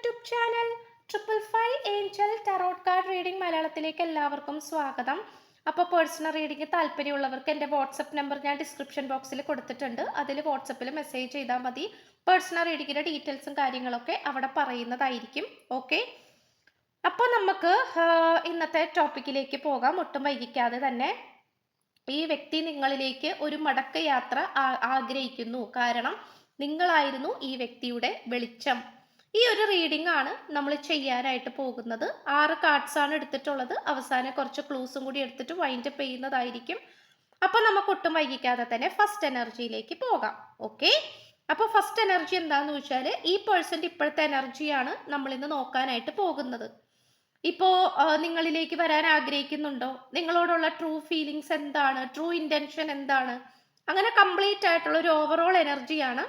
YouTube channel triple five angel tarot card reading മലയാളത്തിലേക്ക് എല്ലാവർക്കും സ്വാഗതം. അപ്പോൾ പേഴ്സണൽ റീഡിംഗ് താല്പര്യമുള്ളവർക്ക് എന്റെ വാട്സപ്പ് നമ്പർ ഞാൻ ഡിസ്ക്രിപ്ഷൻ ബോക്സിൽ കൊടുത്തിട്ടുണ്ട്. അതിൽ വാട്സപ്പിൽ മെസ്സേജ് ചെയ്താൽ മതി. പേഴ്സണൽ റീഡിങ്ങിന്റെ ഡീറ്റെയിൽസും കാര്യങ്ങളൊക്കെ അവിടെ പറയുന്നതായിരിക്കും. ഓക്കെ അപ്പോൾ നമുക്ക് ഇന്നത്തെ ടോപ്പിക്കിലേക്ക് പോകാം. ഒട്ടും വൈകിക്കാതെ തന്നെ. ഈ വ്യക്തി നിങ്ങളിലേക്ക് ഒരു മടക്ക യാത്ര ആഗ്രഹിക്കുന്നു. കാരണം നിങ്ങളായിരുന്നു ഈ വ്യക്തിയുടെ വെളിച്ചം. ഈ ഒരു റീഡിംഗ് ആണ് നമ്മൾ ചെയ്യാനായിട്ട് പോകുന്നത്. ആറ് കാർഡ്സ് ആണ് എടുത്തിട്ടുള്ളത്. അവസാനം കുറച്ച് ക്ലൂസും കൂടി എടുത്തിട്ട് വൈൻഡ് അപ്പ് ചെയ്യുന്നതായിരിക്കും. അപ്പോൾ നമുക്ക് ഒട്ടും വൈകിക്കാതെ തന്നെ ഫസ്റ്റ് എനർജിയിലേക്ക് പോകാം. ഓക്കെ അപ്പോൾ ഫസ്റ്റ് എനർജി എന്താന്ന് വെച്ചാൽ ഈ പേഴ്സന്റെ ഇപ്പോഴത്തെ എനർജിയാണ് നമ്മൾ ഇന്ന് നോക്കാനായിട്ട് പോകുന്നത്. ഇപ്പോൾ നിങ്ങളിലേക്ക് വരാൻ ആഗ്രഹിക്കുന്നുണ്ടോ? നിങ്ങളോടുള്ള ട്രൂ ഫീലിങ്സ് എന്താണ്? ട്രൂ ഇന്റൻഷൻ എന്താണ്? അങ്ങനെ കംപ്ലീറ്റ് ആയിട്ടുള്ള ഒരു ഓവറോൾ എനർജിയാണ്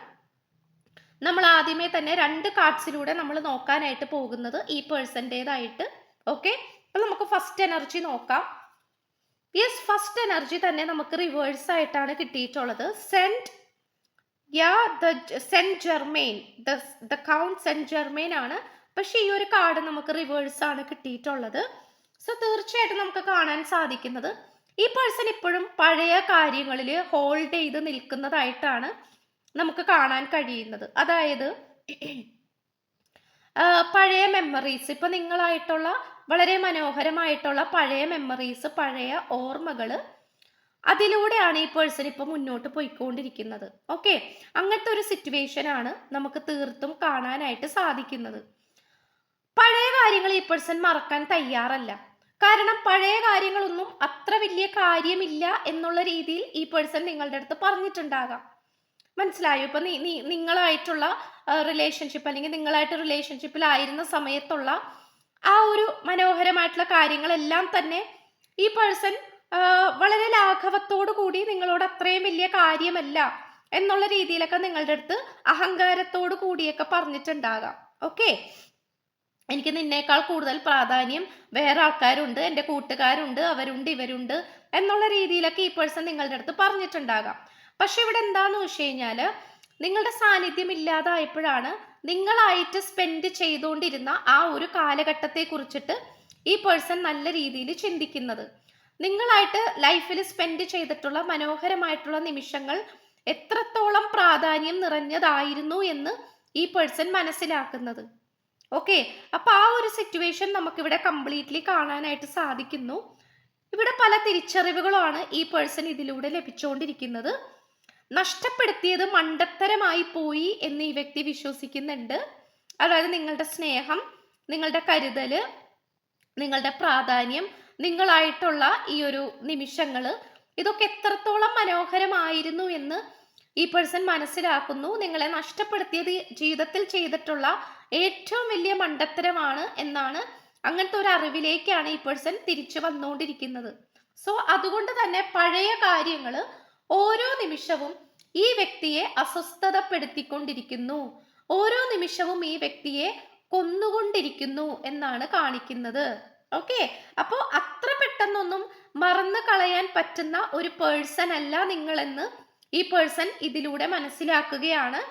നമ്മൾ ആദ്യമേ തന്നെ രണ്ട് കാർഡ്സിലൂടെ നമ്മൾ നോക്കാനായിട്ട് പോകുന്നത് ഈ പേഴ്സന്റേതായിട്ട്. ഓക്കെ അപ്പോൾ നമുക്ക് ഫസ്റ്റ് എനർജി നോക്കാം. യെസ് ഫസ്റ്റ് എനർജി തന്നെ നമുക്ക് റിവേഴ്സ് ആയിട്ടാണ് കിട്ടിയിട്ടുള്ളത്. Saint yeah the saint Germain the the count saint Germain ആണ്. പക്ഷെ ഈ ഒരു കാർഡ് നമുക്ക് റിവേഴ്സ് ആണ് കിട്ടിയിട്ടുള്ളത്. സോ തീർച്ചയായിട്ടും നമുക്ക് കാണാൻ സാധിക്കുന്നത് ഈ പേഴ്സൺ ഇപ്പോഴും പഴയ കാര്യങ്ങളിൽ ഹോൾഡ് ചെയ്ത് നിൽക്കുന്നതായിട്ടാണ് നമുക്ക് കാണാൻ കഴിയുന്നത്. അതായത് പഴയ മെമ്മറീസ് ഇപ്പൊ നിങ്ങളായിട്ടുള്ള വളരെ മനോഹരമായിട്ടുള്ള പഴയ മെമ്മറീസ് പഴയ ഓർമ്മകൾ അതിലൂടെയാണ് ഈ പേഴ്സൺ ഇപ്പൊ മുന്നോട്ട് പോയിക്കൊണ്ടിരിക്കുന്നത്. ഓക്കെ അങ്ങനത്തെ ഒരു സിറ്റുവേഷൻ ആണ് നമുക്ക് തീർത്തും കാണാനായിട്ട് സാധിക്കുന്നത്. പഴയ കാര്യങ്ങൾ ഈ പേഴ്സൺ മറക്കാൻ തയ്യാറല്ല. കാരണം പഴയ കാര്യങ്ങളൊന്നും അത്ര വലിയ കാര്യമില്ല എന്നുള്ള രീതിയിൽ ഈ പേഴ്സൺ നിങ്ങളുടെ അടുത്ത് പറഞ്ഞിട്ടുണ്ടാകാം. മനസ്സിലായോ? ഇപ്പൊ നീ നീ നിങ്ങളായിട്ടുള്ള റിലേഷൻഷിപ്പ് അല്ലെങ്കിൽ നിങ്ങളായിട്ട് റിലേഷൻഷിപ്പിലായിരുന്ന സമയത്തുള്ള ആ ഒരു മനോഹരമായിട്ടുള്ള കാര്യങ്ങളെല്ലാം തന്നെ ഈ പേഴ്സൺ വളരെ ലാഘവത്തോടു കൂടി നിങ്ങളോട് അത്രയും വലിയ കാര്യമല്ല എന്നുള്ള രീതിയിലൊക്കെ നിങ്ങളുടെ അടുത്ത് അഹങ്കാരത്തോടു കൂടിയൊക്കെ പറഞ്ഞിട്ടുണ്ടാകാം. ഓക്കെ? എനിക്ക് നിന്നേക്കാൾ കൂടുതൽ പ്രാധാന്യം വേറെ ആൾക്കാരുണ്ട് എന്റെ കൂട്ടുകാരുണ്ട് അവരുണ്ട് ഇവരുണ്ട് എന്നുള്ള രീതിയിലൊക്കെ ഈ പേഴ്സൺ നിങ്ങളുടെ അടുത്ത് പറഞ്ഞിട്ടുണ്ടാകാം. പക്ഷെ ഇവിടെ എന്താന്ന് വെച്ച് കഴിഞ്ഞാൽ നിങ്ങളുടെ സാന്നിധ്യം ഇല്ലാതായപ്പോഴാണ് നിങ്ങളായിട്ട് സ്പെൻഡ് ചെയ്തുകൊണ്ടിരുന്ന ആ ഒരു കാലഘട്ടത്തെ കുറിച്ചിട്ട് ഈ പേഴ്സൺ നല്ല രീതിയിൽ ചിന്തിക്കുന്നത്. നിങ്ങളായിട്ട് ലൈഫിൽ സ്പെൻഡ് ചെയ്തിട്ടുള്ള മനോഹരമായിട്ടുള്ള നിമിഷങ്ങൾ എത്രത്തോളം പ്രാധാന്യം നിറഞ്ഞതായിരുന്നു എന്ന് ഈ പേഴ്സൺ മനസ്സിലാക്കുന്നത്. ഓക്കെ അപ്പൊ ആ ഒരു സിറ്റുവേഷൻ നമുക്കിവിടെ കംപ്ലീറ്റ്ലി കാണാനായിട്ട് സാധിക്കുന്നു. ഇവിടെ പല തിരിച്ചറിവുകളാണ് ഈ പേഴ്സൺ ഇതിലൂടെ ലഭിച്ചുകൊണ്ടിരിക്കുന്നത്. നഷ്ടപ്പെടുത്തിയത് മണ്ടത്തരമായി പോയി എന്ന് ഈ വ്യക്തി വിശ്വസിക്കുന്നുണ്ട്. അതായത് നിങ്ങളുടെ സ്നേഹം നിങ്ങളുടെ കരുതൽ നിങ്ങളുടെ പ്രാധാന്യം നിങ്ങളായിട്ടുള്ള ഈ ഒരു നിമിഷങ്ങൾ ഇതൊക്കെ എത്രത്തോളം മനോഹരമായിരുന്നു എന്ന് ഈ പേഴ്സൺ മനസ്സിലാക്കുന്നു. നിങ്ങളെ നഷ്ടപ്പെടുത്തിയത് ജീവിതത്തിൽ ചെയ്തിട്ടുള്ള ഏറ്റവും വലിയ മണ്ടത്തരമാണ് എന്നാണ് അങ്ങനത്തെ ഒരു അറിവിലേക്കാണ് ഈ പേഴ്സൺ തിരിച്ചു വന്നുകൊണ്ടിരിക്കുന്നത്. സോ അതുകൊണ്ട് തന്നെ പഴയ കാര്യങ്ങൾ ഓരോ നിമിഷവും ഈ വ്യക്തിയെ അസ്വസ്ഥതപ്പെടുത്തിക്കൊണ്ടിരിക്കുന്നു. ഓരോ നിമിഷവും ഈ വ്യക്തിയെ കൊന്നുകൊണ്ടിരിക്കുന്നു എന്നാണ് കാണിക്കുന്നത്. ഓക്കെ? അപ്പോൾ അത്ര പെട്ടെന്നൊന്നും മറന്നു കളയാൻ പറ്റുന്ന ഒരു പേഴ്സൺ അല്ല നിങ്ങളെന്ന് ഈ പേഴ്സൺ ഇതിലൂടെ മനസ്സിലാക്കുകയാണ്.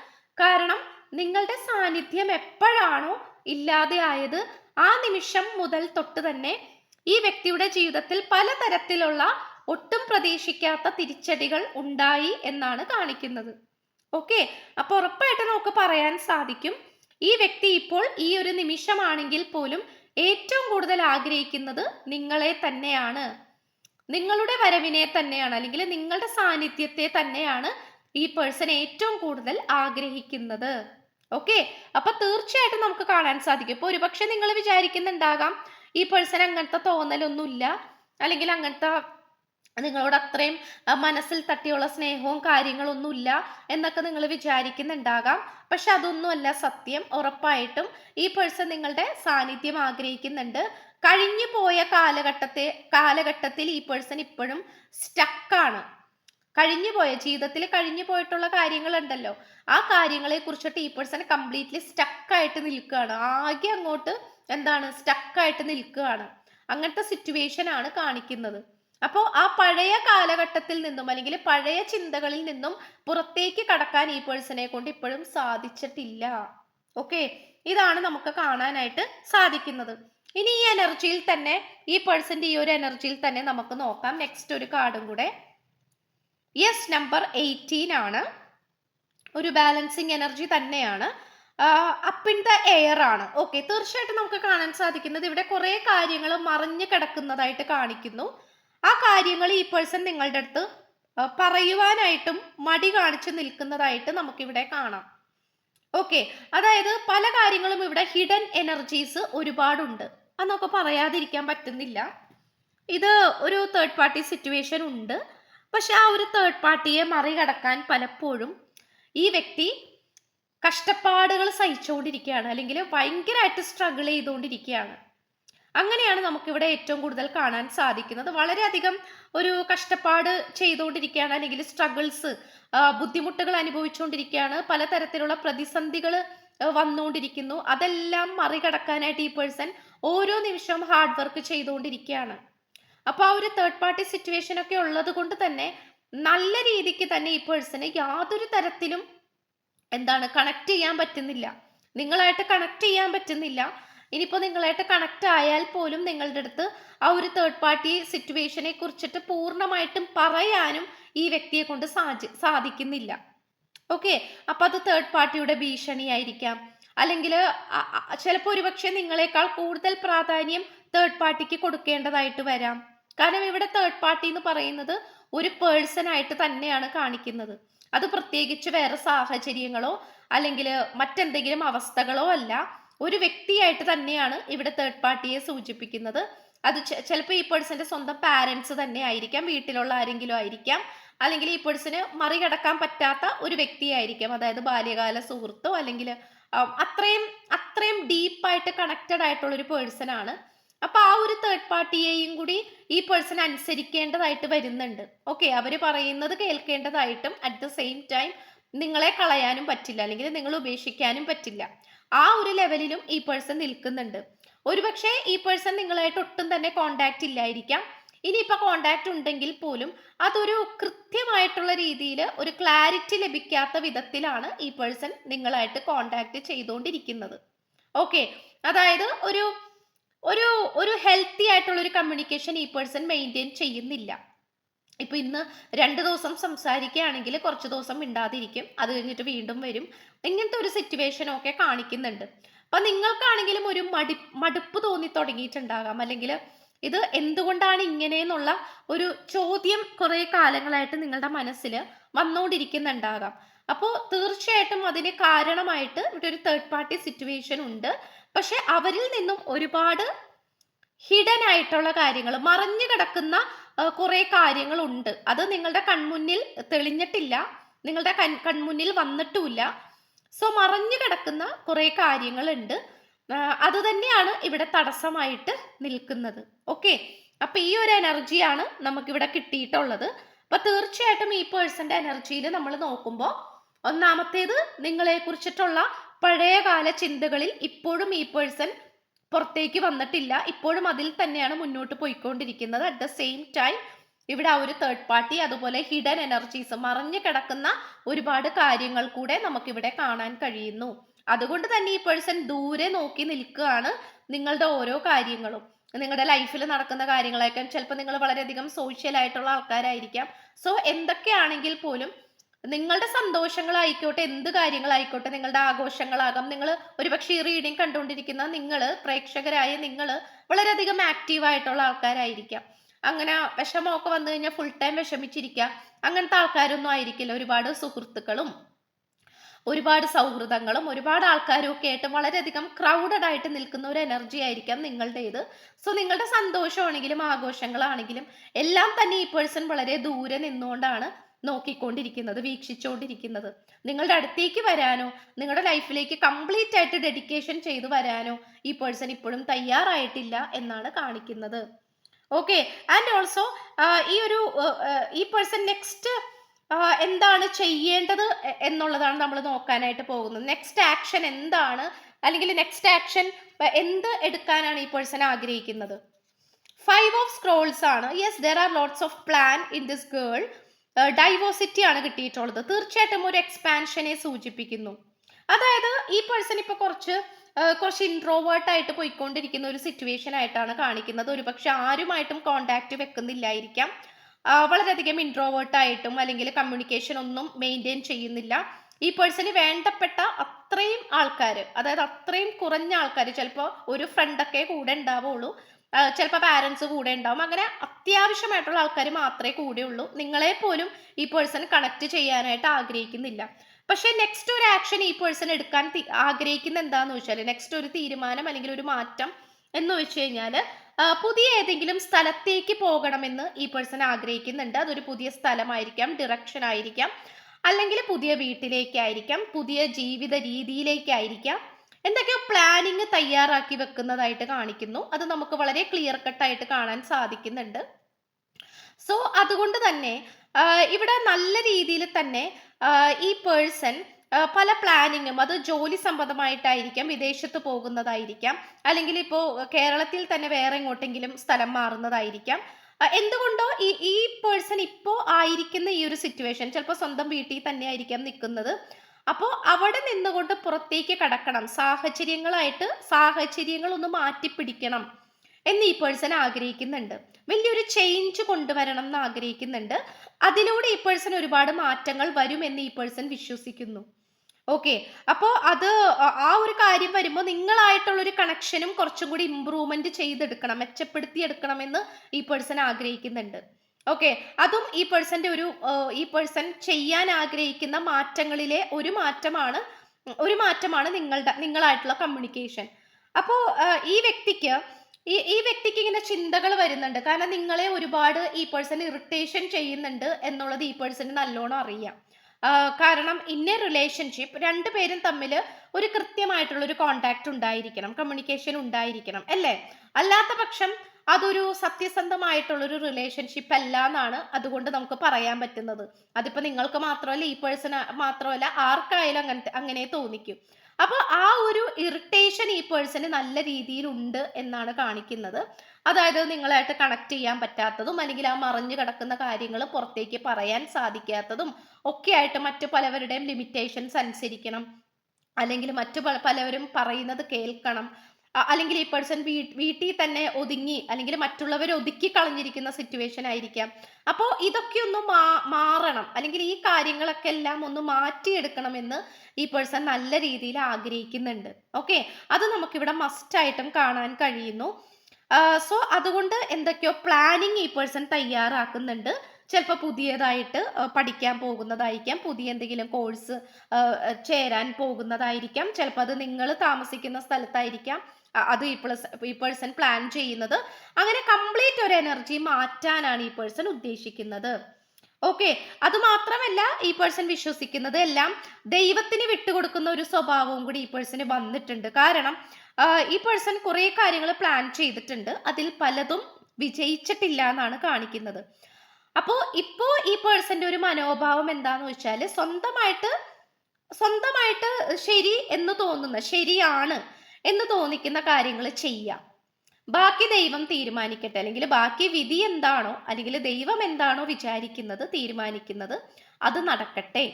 കാരണം നിങ്ങളുടെ സാന്നിധ്യം എപ്പോഴാണോ ഇല്ലാതെ ആയത് ആ നിമിഷം മുതൽ തൊട്ട് തന്നെ ഈ വ്യക്തിയുടെ ജീവിതത്തിൽ പലതരത്തിലുള്ള ഒട്ടും പ്രതീക്ഷിക്കാത്ത തിരിച്ചടികൾ ഉണ്ടായി എന്നാണ് കാണിക്കുന്നത്. ഓക്കെ? അപ്പൊ ഉറപ്പായിട്ട് നമുക്ക് പറയാൻ സാധിക്കും ഈ വ്യക്തി ഇപ്പോൾ ഈ ഒരു നിമിഷമാണെങ്കിൽ പോലും ഏറ്റവും കൂടുതൽ ആഗ്രഹിക്കുന്നത് നിങ്ങളെ തന്നെയാണ്. നിങ്ങളുടെ വരവിനെ തന്നെയാണ് അല്ലെങ്കിൽ നിങ്ങളുടെ സാന്നിധ്യത്തെ തന്നെയാണ് ഈ പേഴ്സൺ ഏറ്റവും കൂടുതൽ ആഗ്രഹിക്കുന്നത്. ഓക്കെ? അപ്പൊ തീർച്ചയായിട്ടും നമുക്ക് കാണാൻ സാധിക്കും. ഇപ്പൊ ഒരുപക്ഷെ നിങ്ങൾ വിചാരിക്കുന്നുണ്ടാകാം ഈ പേഴ്സൺ അങ്ങനത്തെ തോന്നലൊന്നുമില്ല അല്ലെങ്കിൽ അങ്ങനത്തെ നിങ്ങളോട് അത്രയും മനസ്സിൽ തട്ടിയുള്ള സ്നേഹവും കാര്യങ്ങളൊന്നുമില്ല എന്നൊക്കെ നിങ്ങൾ വിചാരിക്കുന്നുണ്ടാകാം. പക്ഷെ അതൊന്നുമല്ല സത്യം. ഉറപ്പായിട്ടും ഈ പേഴ്സൺ നിങ്ങളുടെ സാന്നിധ്യം ആഗ്രഹിക്കുന്നുണ്ട്. കഴിഞ്ഞു പോയ കാലഘട്ടത്തെ കാലഘട്ടത്തിൽ ഈ പേഴ്സൺ ഇപ്പോഴും സ്റ്റക്കാണ് കഴിഞ്ഞു പോയ ജീവിതത്തിൽ കഴിഞ്ഞു പോയിട്ടുള്ള കാര്യങ്ങളുണ്ടല്ലോ. ആ കാര്യങ്ങളെ കുറിച്ചിട്ട് ഈ പേഴ്സൺ കംപ്ലീറ്റ്ലി സ്റ്റക്കായിട്ട് നിൽക്കുകയാണ്. ആകെ അങ്ങോട്ട് എന്താണ്? സ്റ്റക്കായിട്ട് നിൽക്കുകയാണ്. അങ്ങനത്തെ സിറ്റുവേഷൻ ആണ് കാണിക്കുന്നത്. അപ്പോൾ ആ പഴയ കാലഘട്ടത്തിൽ നിന്നും അല്ലെങ്കിൽ പഴയ ചിന്തകളിൽ നിന്നും പുറത്തേക്ക് കടക്കാൻ ഈ പേഴ്സണെ കൊണ്ട് ഇപ്പോഴും സാധിച്ചിട്ടില്ല. ഓക്കെ ഇതാണ് നമുക്ക് കാണാനായിട്ട് സാധിക്കുന്നത്. ഇനി ഈ എനർജിയിൽ തന്നെ ഈ പേഴ്സന്റെ ഈ ഒരു എനർജിയിൽ തന്നെ നമുക്ക് നോക്കാം. നെക്സ്റ്റ് ഒരു കാർഡും കൂടെ. യെസ് നമ്പർ എയ്റ്റീൻ ആണ്. ഒരു ബാലൻസിങ് എനർജി തന്നെയാണ്. അപ്പ് ഇൻ ദ എയർ ആണ്. ഓക്കെ തീർച്ചയായിട്ടും നമുക്ക് കാണാൻ സാധിക്കുന്നത്. ഇവിടെ കുറേ കാര്യങ്ങൾ മറിഞ്ഞു കിടക്കുന്നതായിട്ട് കാണിക്കുന്നു. ആ കാര്യങ്ങൾ ഈ പേഴ്സൺ നിങ്ങളുടെ അടുത്ത് പറയുവാനായിട്ടും മടി കാണിച്ച് നിൽക്കുന്നതായിട്ട് നമുക്കിവിടെ കാണാം. ഓക്കെ അതായത് പല കാര്യങ്ങളും ഇവിടെ ഹിഡൻ എനർജീസ് ഒരുപാടുണ്ട്. അതൊക്കെ പറയാതിരിക്കാൻ പറ്റുന്നില്ല. ഇത് ഒരു തേർഡ് പാർട്ടി സിറ്റുവേഷൻ ഉണ്ട്. പക്ഷെ ആ ഒരു തേർഡ് പാർട്ടിയെ മറികടക്കാൻ പലപ്പോഴും ഈ വ്യക്തി കഷ്ടപ്പാടുകൾ സഹിച്ചുകൊണ്ടിരിക്കുകയാണ്. അല്ലെങ്കിൽ ഭയങ്കരമായിട്ട് സ്ട്രഗിൾ ചെയ്തുകൊണ്ടിരിക്കുകയാണ്. അങ്ങനെയാണ് നമുക്കിവിടെ ഏറ്റവും കൂടുതൽ കാണാൻ സാധിക്കുന്നത്. വളരെയധികം ഒരു കഷ്ടപ്പാട് ചെയ്തുകൊണ്ടിരിക്കുകയാണ് അല്ലെങ്കിൽ സ്ട്രഗിൾസ് ബുദ്ധിമുട്ടുകൾ അനുഭവിച്ചുകൊണ്ടിരിക്കുകയാണ്. പലതരത്തിലുള്ള പ്രതിസന്ധികൾ വന്നുകൊണ്ടിരിക്കുന്നു. അതെല്ലാം മറികടക്കാനായിട്ട് ഈ പേഴ്സൺ ഓരോ നിമിഷവും ഹാർഡ് വർക്ക് ചെയ്തുകൊണ്ടിരിക്കുകയാണ്. അപ്പോൾ ആ ഒരു തേർഡ് പാർട്ടി സിറ്റുവേഷൻ ഒക്കെ ഉള്ളത് കൊണ്ട് തന്നെ നല്ല രീതിക്ക് തന്നെ ഈ പേഴ്സണ് യാതൊരു തരത്തിലും എന്താണ് കണക്ട് ചെയ്യാൻ പറ്റുന്നില്ല. നിങ്ങളായിട്ട് കണക്ട് ചെയ്യാൻ പറ്റുന്നില്ല. ഇനിയിപ്പോൾ നിങ്ങളായിട്ട് കണക്ട് ആയാൽ പോലും നിങ്ങളുടെ അടുത്ത് ആ ഒരു തേർഡ് പാർട്ടി സിറ്റുവേഷനെ കുറിച്ചിട്ട് പൂർണമായിട്ടും പറയാനും ഈ വ്യക്തിയെ കൊണ്ട് സാധി സാധിക്കുന്നില്ല. ഓക്കെ അപ്പം അത് തേർഡ് പാർട്ടിയുടെ ഭീഷണിയായിരിക്കാം. അല്ലെങ്കിൽ ചിലപ്പോൾ ഒരുപക്ഷെ നിങ്ങളെക്കാൾ കൂടുതൽ പ്രാധാന്യം തേർഡ് പാർട്ടിക്ക് കൊടുക്കേണ്ടതായിട്ട് വരാം. കാരണം ഇവിടെ തേർഡ് പാർട്ടി എന്ന് പറയുന്നത് ഒരു പേഴ്സൺ ആയിട്ട് തന്നെയാണ് കാണിക്കുന്നത്. അത് പ്രത്യേകിച്ച് വേറെ സാഹചര്യങ്ങളോ അല്ലെങ്കിൽ മറ്റെന്തെങ്കിലും അവസ്ഥകളോ അല്ല. ഒരു വ്യക്തിയായിട്ട് തന്നെയാണ് ഇവിടെ തേർഡ് പാർട്ടിയെ സൂചിപ്പിക്കുന്നത്. അത് ചിലപ്പോൾ ഈ പേഴ്സന്റെ സ്വന്തം പാരൻസ് തന്നെ ആയിരിക്കാം വീട്ടിലുള്ള ആരെങ്കിലും ആയിരിക്കാം അല്ലെങ്കിൽ ഈ പേഴ്സന് മറികടക്കാൻ പറ്റാത്ത ഒരു വ്യക്തിയായിരിക്കാം. അതായത് ബാല്യകാല സുഹൃത്തോ അല്ലെങ്കിൽ അത്രയും അത്രയും ഡീപ്പായിട്ട് കണക്റ്റഡ് ആയിട്ടുള്ള ഒരു പേഴ്സൺ ആണ്. അപ്പൊ ആ ഒരു തേർഡ് പാർട്ടിയെയും കൂടി ഈ പേഴ്സൺ അനുസരിക്കേണ്ടതായിട്ട് വരുന്നുണ്ട്. ഓക്കെ അവർ പറയുന്നത് കേൾക്കേണ്ടതായിട്ടും അറ്റ് ദ സെയിം ടൈം നിങ്ങളെ കളയാനും പറ്റില്ല അല്ലെങ്കിൽ നിങ്ങൾ ഉപേക്ഷിക്കാനും പറ്റില്ല. ആ ഒരു ലെവലിലും ഈ പേഴ്സൺ നിൽക്കുന്നുണ്ട്. ഒരുപക്ഷെ ഈ പേഴ്സൺ നിങ്ങളായിട്ട് ഒട്ടും തന്നെ കോണ്ടാക്ട് ഇല്ലായിരിക്കാം. ഇനിയിപ്പോൾ കോണ്ടാക്ട് ഉണ്ടെങ്കിൽ പോലും അതൊരു കൃത്യമായിട്ടുള്ള രീതിയിൽ ഒരു ക്ലാരിറ്റി ലഭിക്കാത്ത വിധത്തിലാണ് ഈ പേഴ്സൺ നിങ്ങളായിട്ട് കോണ്ടാക്ട് ചെയ്തുകൊണ്ടിരിക്കുന്നത്. ഓക്കെ അതായത് ഒരു ഒരു ഒരു ഹെൽത്തി ആയിട്ടുള്ള ഒരു കമ്മ്യൂണിക്കേഷൻ ഈ പേഴ്സൺ മെയിന്റെയിൻ ചെയ്യുന്നില്ല. ഇപ്പൊ ഇന്ന് രണ്ട് ദിവസം സംസാരിക്കുകയാണെങ്കിൽ കുറച്ച് ദിവസം മിണ്ടാതിരിക്കും. അത് കഴിഞ്ഞിട്ട് വീണ്ടും വരും. ഇങ്ങനത്തെ ഒരു സിറ്റുവേഷൻ ഒക്കെ കാണിക്കുന്നുണ്ട്. അപ്പൊ നിങ്ങൾക്കാണെങ്കിലും ഒരു മടി മടുപ്പ് തോന്നി തുടങ്ങിയിട്ടുണ്ടാകാം. അല്ലെങ്കിൽ ഇത് എന്തുകൊണ്ടാണ് ഇങ്ങനെ എന്നുള്ള ഒരു ചോദ്യം കുറേ കാലങ്ങളായിട്ട് നിങ്ങളുടെ മനസ്സിൽ വന്നുകൊണ്ടിരിക്കുന്നുണ്ടാകാം അപ്പോൾ തീർച്ചയായിട്ടും അതിന് കാരണമായിട്ട് ഇവിടെ ഒരു തേർഡ് പാർട്ടി സിറ്റുവേഷൻ ഉണ്ട്. പക്ഷെ അവരിൽ നിന്നും ഒരുപാട് ഹിഡൻ ആയിട്ടുള്ള കാര്യങ്ങൾ മറഞ്ഞു കിടക്കുന്ന കുറെ കാര്യങ്ങളുണ്ട്. അത് നിങ്ങളുടെ കൺമുന്നിൽ തെളിഞ്ഞിട്ടില്ല. നിങ്ങളുടെ കൺ കൺമുന്നിൽ വന്നിട്ടുമില്ല. സോ മറഞ്ഞു കിടക്കുന്ന കുറെ കാര്യങ്ങളുണ്ട്. അത് തന്നെയാണ് ഇവിടെ തടസ്സമായിട്ട് നിൽക്കുന്നത്. ഓക്കെ? അപ്പൊ ഈ ഒരു എനർജിയാണ് നമുക്കിവിടെ കിട്ടിയിട്ടുള്ളത്. അപ്പൊ തീർച്ചയായിട്ടും ഈ പേഴ്സന്റെ എനർജിയിൽ നമ്മൾ നോക്കുമ്പോൾ ഒന്നാമത്തേത് നിങ്ങളെ കുറിച്ചിട്ടുള്ള പഴയകാല ചിന്തകളിൽ ഇപ്പോഴും ഈ പേഴ്സൺ പുറത്തേക്ക് വന്നിട്ടില്ല. ഇപ്പോഴും അതിൽ തന്നെയാണ് മുന്നോട്ട് പോയിക്കൊണ്ടിരിക്കുന്നത്. അറ്റ് ദ സെയിം ടൈം ഇവിടെ ആ ഒരു തേർഡ് പാർട്ടി അതുപോലെ ഹിഡൻ എനർജീസ് മറഞ്ഞു കിടക്കുന്ന ഒരുപാട് കാര്യങ്ങൾ കൂടെ നമുക്കിവിടെ കാണാൻ കഴിയുന്നു. അതുകൊണ്ട് തന്നെ ഈ പേഴ്സൺ ദൂരെ നോക്കി നിൽക്കുകയാണ് നിങ്ങളുടെ ഓരോ കാര്യങ്ങളും. നിങ്ങളുടെ ലൈഫിൽ നടക്കുന്ന കാര്യങ്ങളായിരിക്കാം. ചിലപ്പോൾ നിങ്ങൾ വളരെയധികം സോഷ്യൽ ആയിട്ടുള്ള ആൾക്കാരായിരിക്കാം. സോ എന്തൊക്കെയാണെങ്കിൽ പോലും നിങ്ങളുടെ സന്തോഷങ്ങളായിക്കോട്ടെ എന്ത് കാര്യങ്ങളായിക്കോട്ടെ നിങ്ങളുടെ ആഘോഷങ്ങളാകാം. നിങ്ങൾ ഒരുപക്ഷെ ഈ റീഡിങ് കണ്ടുകൊണ്ടിരിക്കുന്ന നിങ്ങൾ പ്രേക്ഷകരായ നിങ്ങൾ വളരെയധികം ആക്റ്റീവ് ആയിട്ടുള്ള ആൾക്കാരായിരിക്കാം. അങ്ങനെ വിഷമമൊക്കെ വന്നു കഴിഞ്ഞാൽ ഫുൾ ടൈം വിഷമിച്ചിരിക്കുക അങ്ങനത്തെ ആൾക്കാരൊന്നും ആയിരിക്കില്ല. ഒരുപാട് സുഹൃത്തുക്കളും ഒരുപാട് സൗഹൃദങ്ങളും ഒരുപാട് ആൾക്കാരും ഒക്കെ ആയിട്ട് വളരെയധികം ക്രൗഡഡ് ആയിട്ട് നിൽക്കുന്ന ഒരു എനർജി ആയിരിക്കാം നിങ്ങളുടേത്. സോ നിങ്ങളുടെ സന്തോഷമാണെങ്കിലും ആഘോഷങ്ങളാണെങ്കിലും എല്ലാം തന്നെ ഈ പേഴ്സൺ വളരെ ദൂരെ നിന്നുകൊണ്ടാണ് നോക്കിക്കൊണ്ടിരിക്കുന്നത് വീക്ഷിച്ചുകൊണ്ടിരിക്കുന്നത് നിങ്ങളുടെ അടുത്തേക്ക് വരാനോ നിങ്ങളുടെ ലൈഫിലേക്ക് കംപ്ലീറ്റ് ആയിട്ട് ഡെഡിക്കേഷൻ ചെയ്തു വരാനോ ഈ പേഴ്സൺ ഇപ്പോഴും തയ്യാറായിട്ടില്ല എന്നാണ് കാണിക്കുന്നത്. ഓക്കെ ആൻഡ് ഓൾസോ ഈ ഒരു ഈ പേഴ്സൺ നെക്സ്റ്റ് എന്താണ് ചെയ്യേണ്ടത് എന്നുള്ളതാണ് നമ്മൾ നോക്കാനായിട്ട് പോകുന്നത്. നെക്സ്റ്റ് ആക്ഷൻ എന്താണ്? അല്ലെങ്കിൽ നെക്സ്റ്റ് ആക്ഷൻ എന്ത് എടുക്കാനാണ് ഈ പേഴ്സൺ ആഗ്രഹിക്കുന്നത്? ഫൈവ് ഓഫ് സ്ക്രോൾസ് ആണ്. Yes there are lots of plan in this girl diversity ആണ് കിട്ടിയിട്ടുള്ളത്. തീർച്ചയായിട്ടും ഒരു എക്സ്പാൻഷനെ സൂചിപ്പിക്കുന്നു. അതായത് ഈ പേഴ്സൺ ഇപ്പൊ കുറച്ച് കുറച്ച് ഇൻട്രോവേർട്ട് ആയിട്ട് പോയിക്കൊണ്ടിരിക്കുന്ന ഒരു സിറ്റുവേഷൻ ആയിട്ടാണ് കാണിക്കുന്നത്. ഒരുപക്ഷെ ആരുമായിട്ടും കോണ്ടാക്ട് വെക്കുന്നില്ലായിരിക്കാം. വളരെയധികം ഇൻട്രോവേർട്ട് ആയിട്ടും അല്ലെങ്കിൽ കമ്മ്യൂണിക്കേഷൻ ഒന്നും മെയിന്റെയിൻ ചെയ്യുന്നില്ല. ഈ പേഴ്സണ് വേണ്ടപ്പെട്ട അത്രയും ആൾക്കാർ അതായത് അത്രയും കുറഞ്ഞ ആൾക്കാർ ചിലപ്പോൾ ഒരു ഫ്രണ്ടൊക്കെ കൂടെ ഉണ്ടാവുള്ളൂ. ചിലപ്പോൾ പാരൻസ് കൂടെ ഉണ്ടാവും. അങ്ങനെ അത്യാവശ്യമായിട്ടുള്ള ആൾക്കാർ മാത്രമേ കൂടെയുള്ളൂ നിങ്ങളെ പോലും ഈ പേഴ്സൺ കണക്ട് ചെയ്യാനായിട്ട് ആഗ്രഹിക്കുന്നില്ല. പക്ഷേ നെക്സ്റ്റ് ഒരു ആക്ഷൻ ഈ പേഴ്സൺ എടുക്കാൻ ആഗ്രഹിക്കുന്ന എന്താന്ന് വെച്ചാൽ നെക്സ്റ്റ് ഒരു തീരുമാനം അല്ലെങ്കിൽ ഒരു മാറ്റം എന്ന് വെച്ച് കഴിഞ്ഞാൽ പുതിയ ഏതെങ്കിലും സ്ഥലത്തേക്ക് പോകണമെന്ന് ഈ പേഴ്സൺ ആഗ്രഹിക്കുന്നുണ്ട്. അതൊരു പുതിയ സ്ഥലമായിരിക്കാം ഡിറക്ഷൻ ആയിരിക്കാം. അല്ലെങ്കിൽ പുതിയ വീട്ടിലേക്കായിരിക്കാം പുതിയ ജീവിത രീതിയിലേക്കായിരിക്കാം. എന്തൊക്കെയോ പ്ലാനിങ് തയ്യാറാക്കി വെക്കുന്നതായിട്ട് കാണിക്കുന്നു. അത് നമുക്ക് വളരെ ക്ലിയർ കട്ടായിട്ട് കാണാൻ സാധിക്കുന്നുണ്ട്. സോ അതുകൊണ്ട് തന്നെ ഇവിടെ നല്ല രീതിയിൽ തന്നെ ഈ പേഴ്സൺ പല പ്ലാനിങ്ങും അത് ജോലി സംബന്ധമായിട്ടായിരിക്കാം വിദേശത്ത് പോകുന്നതായിരിക്കാം അല്ലെങ്കിൽ ഇപ്പോൾ കേരളത്തിൽ തന്നെ വേറെ എങ്ങോട്ടെങ്കിലും സ്ഥലം മാറുന്നതായിരിക്കാം. എന്തുകൊണ്ടോ ഈ ഈ പേഴ്സൺ ഇപ്പോൾ ആയിരിക്കുന്ന ഈ ഒരു സിറ്റുവേഷൻ ചിലപ്പോൾ സ്വന്തം വീട്ടിൽ തന്നെ ആയിരിക്കാം നിൽക്കുന്നത്. അപ്പോൾ അവിടെ നിന്നുകൊണ്ട് പുറത്തേക്ക് കടക്കണം. സാഹചര്യങ്ങളായിട്ട് സാഹചര്യങ്ങൾ ഒന്ന് മാറ്റിപ്പിടിക്കണം എന്ന് ഈ പേഴ്സൺ ആഗ്രഹിക്കുന്നുണ്ട്. വലിയൊരു ചേഞ്ച് കൊണ്ടുവരണം എന്ന് ആഗ്രഹിക്കുന്നുണ്ട്. അതിലൂടെ ഈ പേഴ്സൺ ഒരുപാട് മാറ്റങ്ങൾ വരും എന്ന് ഈ പേഴ്സൺ വിശ്വസിക്കുന്നു. ഓക്കെ. അപ്പോൾ അത് ആ- ഒരു കാര്യം വരുമ്പോൾ നിങ്ങളായിട്ടുള്ള ഒരു കണക്ഷനും കുറച്ചും കൂടി ഇമ്പ്രൂവ്മെന്റ് ചെയ്തെടുക്കണം മെച്ചപ്പെടുത്തി എടുക്കണമെന്ന് ഈ പേഴ്സൺ ആഗ്രഹിക്കുന്നുണ്ട്. ഓക്കെ അതും ഈ പേഴ്സന്റെ ഒരു ഈ പേഴ്സൺ ചെയ്യാൻ ആഗ്രഹിക്കുന്ന മാറ്റങ്ങളിലെ ഒരു മാറ്റമാണ് ഒരു മാറ്റമാണ് നിങ്ങളുടെ നിങ്ങളായിട്ടുള്ള കമ്മ്യൂണിക്കേഷൻ അപ്പോൾ ഈ വ്യക്തിക്ക് ഈ ഈ വ്യക്തിക്ക് ഇങ്ങനെ ചിന്തകൾ വരുന്നുണ്ട്. കാരണം നിങ്ങളെ ഒരുപാട് ഈ പേഴ്സൺ ഇറിറ്റേഷൻ ചെയ്യുന്നുണ്ട് എന്നുള്ളത് ഈ പേഴ്സൺ നല്ലോണം അറിയാം. കാരണം ഇന്ന റിലേഷൻഷിപ്പ് രണ്ടുപേരും തമ്മിൽ ഒരു കൃത്യമായിട്ടുള്ള ഒരു കോണ്ടാക്ട് ഉണ്ടായിരിക്കണം കമ്മ്യൂണിക്കേഷൻ ഉണ്ടായിരിക്കണം അല്ലേ? അല്ലാത്ത പക്ഷം അതൊരു സത്യസന്ധമായിട്ടുള്ളൊരു റിലേഷൻഷിപ്പ് അല്ല എന്നാണ് അതുകൊണ്ട് നമുക്ക് പറയാൻ പറ്റുന്നത്. അതിപ്പോ നിങ്ങൾക്ക് മാത്രമല്ല ഈ പേഴ്സൺ മാത്രമല്ല ആർക്കായാലും അങ്ങനത്തെ അങ്ങനെ തോന്നിക്കും. അപ്പോൾ ആ ഒരു ഇറിറ്റേഷൻ ഈ പേഴ്സന് നല്ല രീതിയിലുണ്ട് എന്നാണ് കാണിക്കുന്നത്. അതായത് നിങ്ങളായിട്ട് കണക്ട് ചെയ്യാൻ പറ്റാത്തതും അല്ലെങ്കിൽ ആ മറിഞ്ഞു കിടക്കുന്ന കാര്യങ്ങൾ പുറത്തേക്ക് പറയാൻ സാധിക്കാത്തതും ഒക്കെ ആയിട്ട് മറ്റു പലവരുടെയും ലിമിറ്റേഷൻസ് അനുസരിക്കണം. അല്ലെങ്കിൽ മറ്റു പല പലവരും പറയുന്നത് കേൾക്കണം. അല്ലെങ്കിൽ ഈ പേഴ്സൺ വീട്ടിൽ തന്നെ ഒതുങ്ങി അല്ലെങ്കിൽ മറ്റുള്ളവരെ ഒതുക്കി കളഞ്ഞിരിക്കുന്ന സിറ്റുവേഷൻ ആയിരിക്കാം. അപ്പോൾ ഇതൊക്കെ ഒന്ന് മാറണം. അല്ലെങ്കിൽ ഈ കാര്യങ്ങളൊക്കെ എല്ലാം ഒന്ന് മാറ്റിയെടുക്കണമെന്ന് ഈ പേഴ്സൺ നല്ല രീതിയിൽ ആഗ്രഹിക്കുന്നുണ്ട്. ഓക്കെ അത് നമുക്കിവിടെ മസ്റ്റായിട്ടും കാണാൻ കഴിയുന്നു. സോ അതുകൊണ്ട് എന്തൊക്കെയോ പ്ലാനിങ് ഈ പേഴ്സൺ തയ്യാറാക്കുന്നുണ്ട്. ചിലപ്പോൾ പുതിയതായിട്ട് പഠിക്കാൻ പോകുന്നതായിരിക്കാം. പുതിയ എന്തെങ്കിലും കോഴ്സ് ചേരാൻ പോകുന്നതായിരിക്കാം. ചിലപ്പോൾ അത് നിങ്ങൾ താമസിക്കുന്ന സ്ഥലത്തായിരിക്കാം. അത് ഈ പ്ലസ് ഈ പേഴ്സൺ പ്ലാൻ ചെയ്യുന്നത്. അങ്ങനെ കംപ്ലീറ്റ് ഒരു എനർജി മാറ്റാനാണ് ഈ പേഴ്സൺ ഉദ്ദേശിക്കുന്നത്. ഓക്കെ. അത് മാത്രമല്ല ഈ പേഴ്സൺ വിശ്വസിക്കുന്നത് എല്ലാം ദൈവത്തിന് വിട്ടുകൊടുക്കുന്ന ഒരു സ്വഭാവവും കൂടി ഈ പേഴ്സന് വന്നിട്ടുണ്ട്. കാരണം ഈ പേഴ്സൺ കുറേ കാര്യങ്ങൾ പ്ലാൻ ചെയ്തിട്ടുണ്ട്. അതിൽ പലതും വിജയിച്ചിട്ടില്ല എന്നാണ് കാണിക്കുന്നത്. അപ്പോൾ ഇപ്പോൾ ഈ പേഴ്സന്റെ ഒരു മനോഭാവം എന്താന്ന് വെച്ചാൽ സ്വന്തമായിട്ട് സ്വന്തമായിട്ട് ശരി എന്ന് തോന്നുന്ന ശരിയാണ്. എന്ന് തോന്നിക്കുന്ന കാര്യങ്ങൾ ചെയ്യാം. ബാക്കി ദൈവം തീരുമാനിക്കട്ടെ. അല്ലെങ്കിൽ ബാക്കി വിധി എന്താണോ അല്ലെങ്കിൽ ദൈവം എന്താണോ വിചാരിക്കുന്നത് തീരുമാനിക്കുന്നത് അത് നടക്കട്ടെ.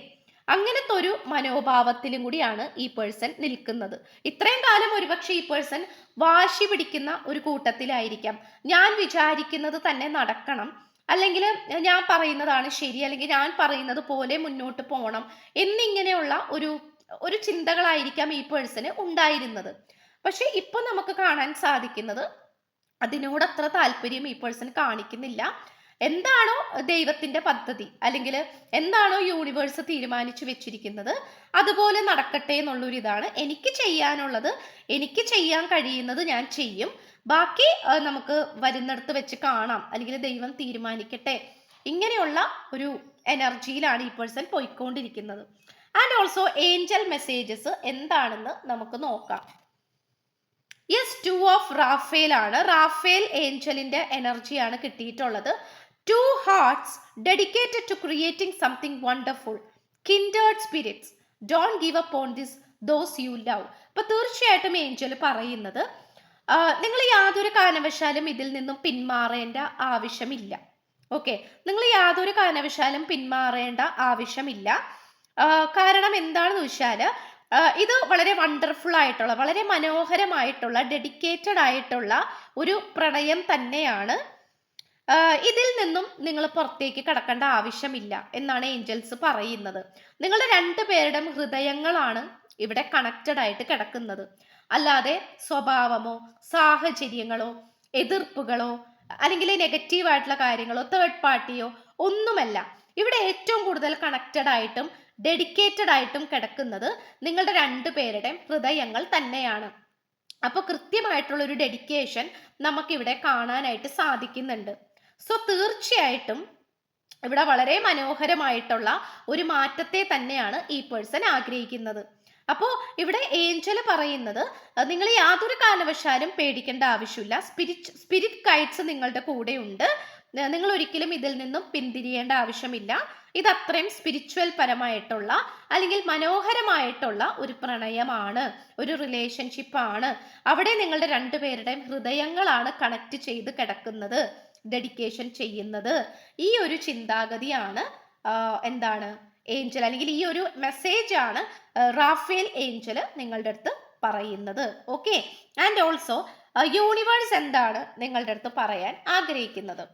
അങ്ങനത്തെ ഒരു മനോഭാവത്തിലും കൂടിയാണ് ഈ പേഴ്സൺ നിൽക്കുന്നത്. ഇത്രയും കാലം ഒരുപക്ഷെ ഈ പേഴ്സൺ വാശി പിടിക്കുന്ന ഒരു കൂട്ടത്തിലായിരിക്കാം. ഞാൻ വിചാരിക്കുന്നത് തന്നെ നടക്കണം. അല്ലെങ്കിൽ ഞാൻ പറയുന്നതാണ് ശരി. അല്ലെങ്കിൽ ഞാൻ പറയുന്നത് പോലെ മുന്നോട്ട് പോകണം എന്നിങ്ങനെയുള്ള ഒരു ഒരു ചിന്തകളായിരിക്കാം ഈ പേഴ്സന് ഉണ്ടായിരുന്നത്. പക്ഷെ ഇപ്പൊ നമുക്ക് കാണാൻ സാധിക്കുന്നത് അതിനോട് അത്ര താല്പര്യം ഈ പേഴ്സൺ കാണിക്കുന്നില്ല. എന്താണോ ദൈവത്തിന്റെ പദ്ധതി അല്ലെങ്കിൽ എന്താണോ യൂണിവേഴ്സ് തീരുമാനിച്ചു വെച്ചിരിക്കുന്നത് അതുപോലെ നടക്കട്ടെ എന്നുള്ളൊരു ഇതാണ് എനിക്ക് ചെയ്യാനുള്ളത്. എനിക്ക് ചെയ്യാൻ കഴിയുന്നത് ഞാൻ ചെയ്യും. ബാക്കി നമുക്ക് വരുന്നിടത്ത് വെച്ച് കാണാം. അല്ലെങ്കിൽ ദൈവം തീരുമാനിക്കട്ടെ. ഇങ്ങനെയുള്ള ഒരു എനർജിയിലാണ് ഈ പേഴ്സൺ പോയിക്കൊണ്ടിരിക്കുന്നത്. ആൻഡ് ഓൾസോ ഏഞ്ചൽ മെസ്സേജസ് എന്താണെന്ന് നമുക്ക് നോക്കാം. യെസ് ടു ഓഫ് റാഫേൽ ആണ്. റാഫേൽ ഏഞ്ചലിന്റെ എനർജിയാണ് കിട്ടിയിട്ടുള്ളത്. Two hearts dedicated to creating something wonderful kindred spirits don't give up on this those you love അപ്പൊ തീർച്ചയായിട്ടും ഏഞ്ചൽ പറയുന്നത് നിങ്ങൾ യാതൊരു കാരണവശാലും ഇതിൽ നിന്നും പിന്മാറേണ്ട ആവശ്യമില്ല. ഓക്കെ നിങ്ങൾ യാതൊരു കാരണവശാലും പിന്മാറേണ്ട ആവശ്യമില്ല. കാരണം എന്താണെന്ന് വെച്ചാൽ ഇത് വളരെ വണ്ടർഫുൾ ആയിട്ടുള്ള വളരെ മനോഹരമായിട്ടുള്ള ഡെഡിക്കേറ്റഡ് ആയിട്ടുള്ള ഒരു പ്രണയം തന്നെയാണ്. ഇതിൽ നിന്നും നിങ്ങൾ പുറത്തേക്ക് കടക്കേണ്ട ആവശ്യമില്ല എന്നാണ് ഏഞ്ചൽസ് പറയുന്നത്. നിങ്ങളുടെ രണ്ടു പേരുടെയും ഹൃദയങ്ങളാണ് ഇവിടെ കണക്റ്റഡ് ആയിട്ട് കിടക്കുന്നത്. അല്ലാതെ സ്വഭാവമോ സാഹചര്യങ്ങളോ എതിർപ്പുകളോ അല്ലെങ്കിൽ നെഗറ്റീവ് ആയിട്ടുള്ള കാര്യങ്ങളോ തേർഡ് പാർട്ടിയോ ഒന്നുമല്ല. ഇവിടെ ഏറ്റവും കൂടുതൽ കണക്റ്റഡ് ആയിട്ടും ഡെഡിക്കേറ്റഡ് ആയിട്ടും കിടക്കുന്നത് നിങ്ങളുടെ രണ്ടു പേരുടെയും ഹൃദയങ്ങൾ തന്നെയാണ്. അപ്പോൾ കൃത്യമായിട്ടുള്ള ഒരു ഡെഡിക്കേഷൻ നമുക്കിവിടെ കാണാനായിട്ട് സാധിക്കുന്നുണ്ട്. സോ തീർച്ചയായിട്ടും ഇവിടെ വളരെ മനോഹരമായിട്ടുള്ള ഒരു മാറ്റത്തെ തന്നെയാണ് ഈ പേഴ്സൺ ആഗ്രഹിക്കുന്നത്. അപ്പോൾ ഇവിടെ ഏഞ്ചൽ പറയുന്നത് നിങ്ങൾ യാതൊരു കാരണവശാലും പേടിക്കേണ്ട ആവശ്യമില്ല. സ്പിരിറ്റ് സ്പിരിറ്റ് ഗൈഡ്സ് നിങ്ങളുടെ കൂടെയുണ്ട്. നിങ്ങൾ ഒരിക്കലും ഇതിൽ നിന്നും പിന്തിരിയേണ്ട ആവശ്യമില്ല. ഇത് അത്രയും സ്പിരിച്വൽ പരമായിട്ടുള്ള അല്ലെങ്കിൽ മനോഹരമായിട്ടുള്ള ഒരു പ്രണയമാണ് ഒരു റിലേഷൻഷിപ്പ് ആണ്. അവിടെ നിങ്ങളുടെ രണ്ടുപേരുടെയും ഹൃദയങ്ങളാണ് കണക്ട് ചെയ്ത് കിടക്കുന്നത് ഡെഡിക്കേഷൻ ചെയ്യുന്നത്. ഈ ഒരു ചിന്താഗതിയാണ് എന്താണ് ഏഞ്ചൽ അല്ലെങ്കിൽ ഈ ഒരു മെസ്സേജ് ആണ് റാഫേൽ ഏഞ്ചൽ നിങ്ങളുടെ അടുത്ത് പറയുന്നത്. ഓക്കെ ആൻഡ് ഓൾസോ യൂണിവേഴ്സ് എന്താണ് നിങ്ങളുടെ അടുത്ത് പറയാൻ ആഗ്രഹിക്കുന്നത്?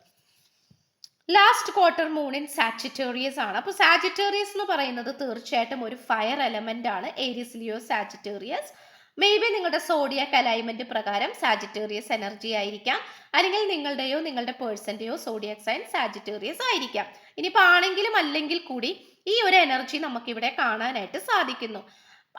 Last quarter moon in Sagittarius ആണ്. അപ്പോൾ സാജിറ്റേറിയസ് എന്ന് പറയുന്നത് തീർച്ചയായിട്ടും ഒരു ഫയർ എലമെന്റ് ആണ്. Aries Leo Sagittarius may be നിങ്ങളുടെ സോഡിയക് അലൈൻമെന്റ് പ്രകാരം സാജിറ്റേറിയസ് എനർജി ആയിരിക്കാം. അല്ലെങ്കിൽ നിങ്ങളുടെയോ നിങ്ങളുടെ പേഴ്സന്റെയോ സോഡിയക് സൈൻ സാജിറ്റേറിയസ് ആയിരിക്കാം. ഇനിയിപ്പോൾ ആണെങ്കിലും അല്ലെങ്കിൽ കൂടി ഈ ഒരു എനർജി നമുക്കിവിടെ കാണാനായിട്ട് സാധിക്കുന്നു.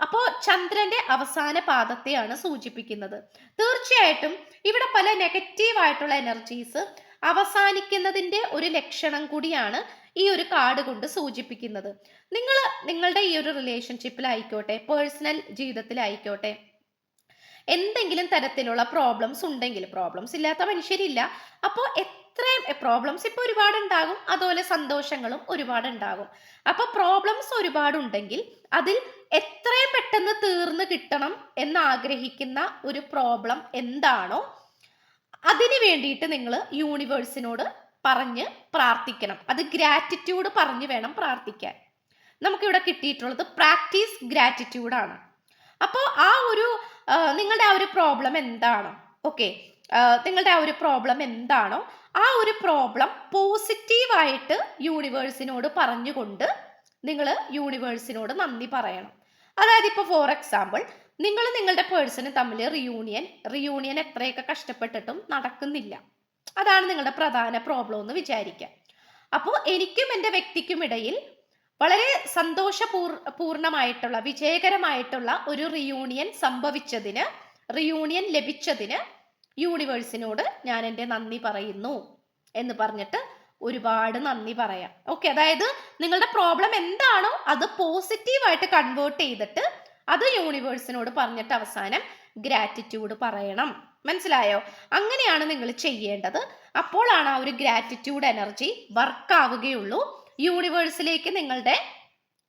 അപ്പോൾ ചന്ദ്രന്റെ അവസാന പാദത്തെയാണ് സൂചിപ്പിക്കുന്നത്. തീർച്ചയായിട്ടും ഇവിടെ പല നെഗറ്റീവ് ആയിട്ടുള്ള എനർജീസ് അവസാനിക്കുന്നതിന്റെ ഒരു ലക്ഷണം കൂടിയാണ് ഈ ഒരു കാർഡ് കൊണ്ട് സൂചിപ്പിക്കുന്നത്. നിങ്ങൾ നിങ്ങളുടെ ഈ ഒരു റിലേഷൻഷിപ്പിലായിക്കോട്ടെ പേഴ്സണൽ ജീവിതത്തിലായിക്കോട്ടെ എന്തെങ്കിലും തരത്തിലുള്ള പ്രോബ്ലംസ് ഉണ്ടെങ്കിൽ പ്രോബ്ലംസ് ഇല്ലാത്ത മനുഷ്യരില്ല. അപ്പോൾ എത്രയും പ്രോബ്ലംസ് ഇപ്പോൾ ഒരുപാട് ഉണ്ടാകും അതുപോലെ സന്തോഷങ്ങളും ഒരുപാട് ഉണ്ടാകും അപ്പോൾ പ്രോബ്ലംസ് ഒരുപാടുണ്ടെങ്കിൽ അതിൽ എത്രയും പെട്ടെന്ന് തീർന്നു കിട്ടണം എന്ന് ആഗ്രഹിക്കുന്ന ഒരു പ്രോബ്ലം എന്താണോ അതിന് വേണ്ടിയിട്ട് നിങ്ങൾ യൂണിവേഴ്സിനോട് പറഞ്ഞ് പ്രാർത്ഥിക്കണം. അത് ഗ്രാറ്റിറ്റ്യൂഡ് പറഞ്ഞ് വേണം പ്രാർത്ഥിക്കാൻ. നമുക്കിവിടെ കിട്ടിയിട്ടുള്ളത് പ്രാക്ടീസ് ഗ്രാറ്റിറ്റ്യൂഡ് ആണ്. അപ്പോൾ ആ ഒരു നിങ്ങളുടെ ആ ഒരു പ്രോബ്ലം എന്താണ്? ഓക്കെ നിങ്ങളുടെ ആ ഒരു പ്രോബ്ലം എന്താണോ ആ ഒരു പ്രോബ്ലം പോസിറ്റീവായിട്ട് യൂണിവേഴ്സിനോട് പറഞ്ഞുകൊണ്ട് നിങ്ങൾ യൂണിവേഴ്സിനോട് നന്ദി പറയണം. അതായത് ഇപ്പോൾ ഫോർ എക്സാമ്പിൾ നിങ്ങൾ നിങ്ങളുടെ പേഴ്സണ് തമ്മിൽ റിയൂണിയൻ റിയൂണിയൻ എത്രയൊക്കെ കഷ്ടപ്പെട്ടിട്ടും നടക്കുന്നില്ല. അതാണ് നിങ്ങളുടെ പ്രധാന പ്രോബ്ലം എന്ന് വിചാരിക്കാം. അപ്പോൾ എനിക്കും എന്റെ വ്യക്തിക്കും ഇടയിൽ വളരെ സന്തോഷപൂർ പൂർണമായിട്ടുള്ള വിജയകരമായിട്ടുള്ള ഒരു റിയൂണിയൻ സംഭവിച്ചതിന് റിയൂണിയൻ ലഭിച്ചതിന് യൂണിവേഴ്സിനോട് ഞാൻ എന്റെ നന്ദി പറയുന്നു എന്ന് പറഞ്ഞിട്ട് ഒരുപാട് നന്ദി പറയാം. ഓക്കെ അതായത് നിങ്ങളുടെ പ്രോബ്ലം എന്താണോ അത് പോസിറ്റീവായിട്ട് കൺവേർട്ട് ചെയ്തിട്ട് അത് യൂണിവേഴ്സിനോട് പറഞ്ഞിട്ട് അവസാനം ഗ്രാറ്റിറ്റ്യൂഡ് പറയണം. മനസ്സിലായോ? അങ്ങനെയാണ് നിങ്ങൾ ചെയ്യേണ്ടത്. അപ്പോഴാണ് ആ ഒരു ഗ്രാറ്റിറ്റ്യൂഡ് എനർജി വർക്ക് ആവുകയുള്ളൂ. യൂണിവേഴ്സിലേക്ക് നിങ്ങളുടെ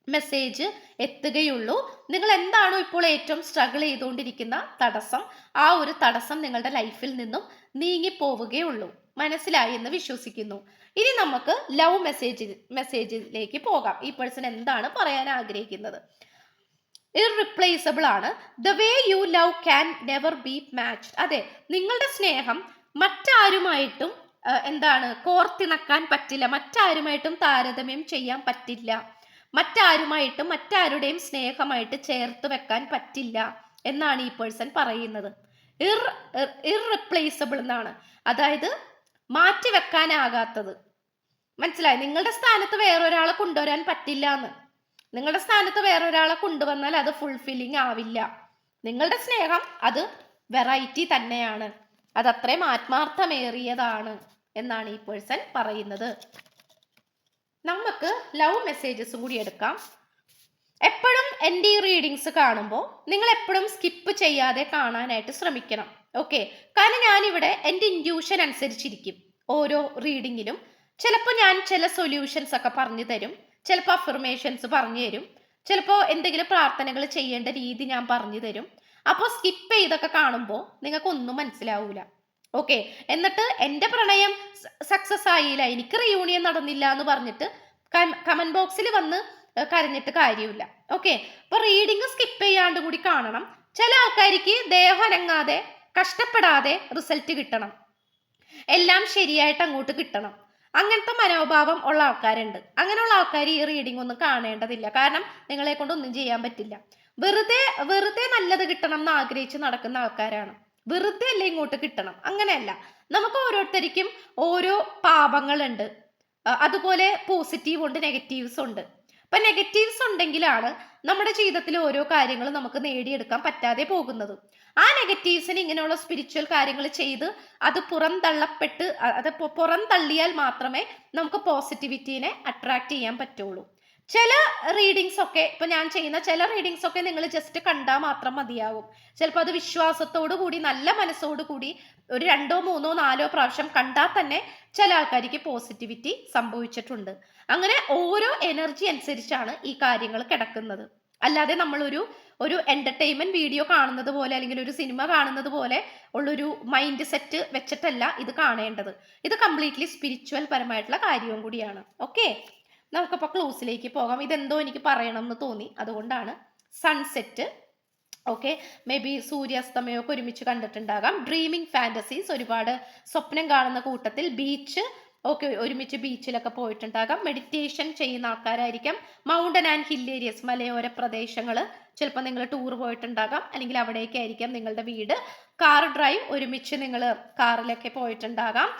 മെസ്സേജ് എത്തുകയുള്ളൂ. നിങ്ങൾ എന്താണോ ഇപ്പോൾ ഏറ്റവും സ്ട്രഗിൾ ചെയ്തുകൊണ്ടിരിക്കുന്ന തടസ്സം ആ ഒരു തടസ്സം നിങ്ങളുടെ ലൈഫിൽ നിന്നും നീങ്ങിപ്പോവുകയുള്ളൂ. മനസ്സിലായി എന്ന് വിശ്വസിക്കുന്നു. ഇനി നമുക്ക് ലവ് മെസ്സേജ് മെസ്സേജിലേക്ക് പോകാം. ഈ പേഴ്സൺ എന്താണ് പറയാൻ ആഗ്രഹിക്കുന്നത്? ഇറിപ്ലേസബിൾ ആണ്. The way you love can never be match അതെ നിങ്ങളുടെ സ്നേഹം മറ്റാരുമായിട്ടും എന്താണ് കോർത്തിണക്കാൻ പറ്റില്ല. മറ്റാരുമായിട്ടും താരതമ്യം ചെയ്യാൻ പറ്റില്ല. മറ്റാരുമായിട്ടും മറ്റാരുടെയും സ്നേഹമായിട്ട് ചേർത്ത് വെക്കാൻ പറ്റില്ല എന്നാണ് ഈ പേഴ്സൺ പറയുന്നത്. ഇർ ഇറിപ്ലേസബിൾ എന്നാണ്. അതായത് മാറ്റി വെക്കാനാകാത്തത് മനസ്സിലായി? നിങ്ങളുടെ സ്ഥാനത്ത് വേറൊരാളെ കൊണ്ടുവരാൻ പറ്റില്ല എന്ന്. നിങ്ങളുടെ സ്ഥാനത്ത് വേറൊരാളെ കൊണ്ടുവന്നാൽ അത് ഫുൾഫില്ലിങ് ആവില്ല. നിങ്ങളുടെ സ്നേഹം അത് വെറൈറ്റി തന്നെയാണ്. അത് അത്രയും ആത്മാർത്ഥമേറിയതാണ് എന്നാണ് ഈ പേഴ്സൺ പറയുന്നത്. നമുക്ക് ലവ് മെസ്സേജസ് കൂടി എടുക്കാം. എപ്പോഴും എന്റെ ഈ റീഡിങ്സ് കാണുമ്പോൾ നിങ്ങൾ എപ്പോഴും സ്കിപ്പ് ചെയ്യാതെ കാണാനായിട്ട് ശ്രമിക്കണം. ഓക്കെ കാരണം ഞാനിവിടെ എന്റെ ഇൻഡ്യൂഷൻ അനുസരിച്ചിരിക്കും. ഓരോ റീഡിങ്ങിലും ചിലപ്പോൾ ഞാൻ ചില സൊല്യൂഷൻസ് ഒക്കെ പറഞ്ഞു തരും. ചിലപ്പോൾ അഫർമേഷൻസ് പറഞ്ഞു തരും. ചിലപ്പോൾ എന്തെങ്കിലും പ്രാർത്ഥനകൾ ചെയ്യേണ്ട രീതി ഞാൻ പറഞ്ഞു തരും. അപ്പോൾ സ്കിപ്പ് ചെയ്തൊക്കെ കാണുമ്പോൾ നിങ്ങൾക്ക് ഒന്നും മനസ്സിലാവൂല. ഓക്കെ എന്നിട്ട് എന്റെ പ്രണയം സക്സസ് ആയില്ല. എനിക്ക് റിയൂണിയൻ നടന്നില്ല എന്ന് പറഞ്ഞിട്ട് കമന്റ് ബോക്സിൽ വന്ന് കരഞ്ഞിട്ട് കാര്യമില്ല. ഓക്കെ അപ്പൊ റീഡിങ് സ്കിപ്പ് ചെയ്യാണ്ട് കൂടി കാണണം. ചില ആൾക്കാർക്ക് ദേഹം അനങ്ങാതെ കഷ്ടപ്പെടാതെ റിസൾട്ട് കിട്ടണം. എല്ലാം ശരിയായിട്ട് അങ്ങോട്ട് കിട്ടണം. അങ്ങനത്തെ മനോഭാവം ഉള്ള ആൾക്കാരുണ്ട്. അങ്ങനെയുള്ള ആൾക്കാർ ഈ റീഡിംഗ് ഒന്നും കാണേണ്ടതില്ല. കാരണം നിങ്ങളെ കൊണ്ട് ഒന്നും ചെയ്യാൻ പറ്റില്ല. വെറുതെ വെറുതെ നല്ലത് കിട്ടണം എന്ന് ആഗ്രഹിച്ച് നടക്കുന്ന ആൾക്കാരാണ്. വെറുതെ അല്ലേ ഇങ്ങോട്ട് കിട്ടണം? അങ്ങനെയല്ല. നമുക്ക് ഓരോരുത്തർക്കും ഓരോ പാപങ്ങളുണ്ട്. അതുപോലെ പോസിറ്റീവ് ഉണ്ട് നെഗറ്റീവ്സ് ഉണ്ട്. അപ്പൊ നെഗറ്റീവ്സ് ഉണ്ടെങ്കിലാണ് നമ്മുടെ ജീവിതത്തിൽ ഓരോ കാര്യങ്ങളും നമുക്ക് നേടിയെടുക്കാൻ പറ്റാതെ പോകുന്നത്. ആ നെഗറ്റീവ്സിന് ഇങ്ങനെയുള്ള സ്പിരിച്വൽ കാര്യങ്ങൾ ചെയ്ത് അത് പുറന്തള്ളപ്പെട്ട് അത് പുറം പുറന്തള്ളിയാൽ മാത്രമേ നമുക്ക് പോസിറ്റിവിറ്റീനെ അട്രാക്ട് ചെയ്യാൻ പറ്റുള്ളൂ. ചില റീഡിങ്സ് ഒക്കെ ഇപ്പൊ ഞാൻ ചെയ്യുന്ന ചില റീഡിങ്സ് ഒക്കെ നിങ്ങൾ ജസ്റ്റ് കണ്ടാൽ മാത്രം മതിയാവും. ചിലപ്പോൾ അത് വിശ്വാസത്തോടു കൂടി നല്ല മനസ്സോടു കൂടി ഒരു രണ്ടോ മൂന്നോ നാലോ പ്രാവശ്യം കണ്ടാൽ തന്നെ ചില ആൾക്കാർക്ക് പോസിറ്റിവിറ്റി സംഭവിച്ചിട്ടുണ്ട്. അങ്ങനെ ഓരോ എനർജി അനുസരിച്ചാണ് ഈ കാര്യങ്ങൾ കിടക്കുന്നത്. അല്ലാതെ നമ്മളൊരു ഒരു എന്റർടൈൻമെന്റ് വീഡിയോ കാണുന്നത് പോലെ അല്ലെങ്കിൽ ഒരു സിനിമ കാണുന്നത് പോലെ ഉള്ളൊരു മൈൻഡ് സെറ്റ് വെച്ചിട്ടല്ല ഇത് കാണേണ്ടത്. ഇത് കംപ്ലീറ്റ്ലി സ്പിരിച്വൽ പരമായിട്ടുള്ള കാര്യവും കൂടിയാണ്. ഓക്കെ നമുക്കപ്പോൾ ക്ലൂസിലേക്ക് പോകാം. ഇതെന്തോ എനിക്ക് പറയണം എന്ന് തോന്നി. അതുകൊണ്ടാണ് സൺസെറ്റ് ഓക്കെ മേ ബി സൂര്യാസ്തമയമൊക്കെ ഒരുമിച്ച് കണ്ടിട്ടുണ്ടാകാം. ഡ്രീമിങ് ഫാന്റസീസ് ഒരുപാട് സ്വപ്നം കാണുന്ന കൂട്ടത്തിൽ ബീച്ച് ഓക്കെ ഒരുമിച്ച് ബീച്ചിലൊക്കെ പോയിട്ടുണ്ടാകാം. മെഡിറ്റേഷൻ ചെയ്യുന്ന ആൾക്കാരായിരിക്കാം. മൗണ്ടൻ ആൻഡ് ഹിൽ ഏരിയസ് മലയോര പ്രദേശങ്ങൾ ചിലപ്പോൾ നിങ്ങൾ ടൂർ പോയിട്ടുണ്ടാകാം. അല്ലെങ്കിൽ അവിടേക്കായിരിക്കാം നിങ്ങളുടെ വീട്. കാർ ഡ്രൈവ് ഒരുമിച്ച് നിങ്ങൾ കാറിലൊക്കെ പോയിട്ടുണ്ടാകാം.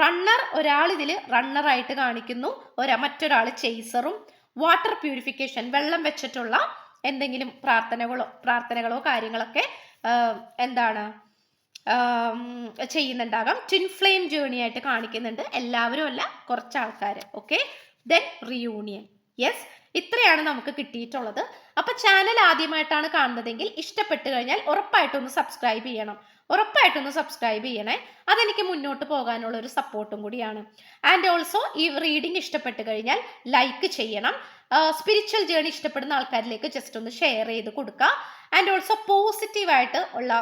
റണ്ണർ ഒരാൾ ഇതിൽ റണ്ണറായിട്ട് കാണിക്കുന്നു. ഒരാ മറ്റൊരാൾ ചേസറും വാട്ടർ പ്യൂരിഫിക്കേഷൻ വെള്ളം വെച്ചിട്ടുള്ള എന്തെങ്കിലും പ്രാർത്ഥനകളോ പ്രാർത്ഥനകളോ കാര്യങ്ങളൊക്കെ എന്താണ്? ചെയ്യുന്നുണ്ടാകാം. ട്വിൻ ഫ്ലെയിം ജേണി ആയിട്ട് കാണിക്കുന്നുണ്ട്. എല്ലാവരും അല്ല കുറച്ച് ആൾക്കാർ ഓക്കെ ദെൻ റിയൂണിയൻ യെസ് ഇത്രയാണ് നമുക്ക് കിട്ടിയിട്ടുള്ളത്. അപ്പൊ ചാനൽ ആദ്യമായിട്ടാണ് കാണുന്നതെങ്കിൽ ഇഷ്ടപ്പെട്ട് കഴിഞ്ഞാൽ ഉറപ്പായിട്ടൊന്ന് സബ്സ്ക്രൈബ് ചെയ്യണം. ഉറപ്പായിട്ടൊന്ന് സബ്സ്ക്രൈബ് ചെയ്യണേ. അതെനിക്ക് മുന്നോട്ട് പോകാനുള്ള ഒരു സപ്പോർട്ടും കൂടിയാണ്. ആൻഡ് ഓൾസോ ഈ റീഡിംഗ് ഇഷ്ടപ്പെട്ട് കഴിഞ്ഞാൽ ലൈക്ക് ചെയ്യണം. സ്പിരിച്വൽ ജേണി ഇഷ്ടപ്പെടുന്ന ആൾക്കാരിലേക്ക് ജസ്റ്റ് ഒന്ന് ഷെയർ ചെയ്ത് കൊടുക്കുക. ആൻഡ് ഓൾസോ പോസിറ്റീവായിട്ട് ഉള്ള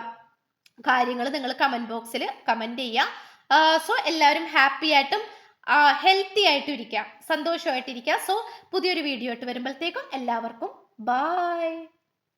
കാര്യങ്ങൾ നിങ്ങൾ കമന്റ് ബോക്സിൽ കമന്റ് ചെയ്യുക സോ എല്ലാവരും ഹാപ്പി ആയിട്ടും ഹെൽത്തി ആയിട്ടും ഇരിക്കുക സന്തോഷമായിട്ടിരിക്കുക സോ പുതിയൊരു വീഡിയോ ആയിട്ട് വരുമ്പോഴത്തേക്കും എല്ലാവർക്കും ബായ്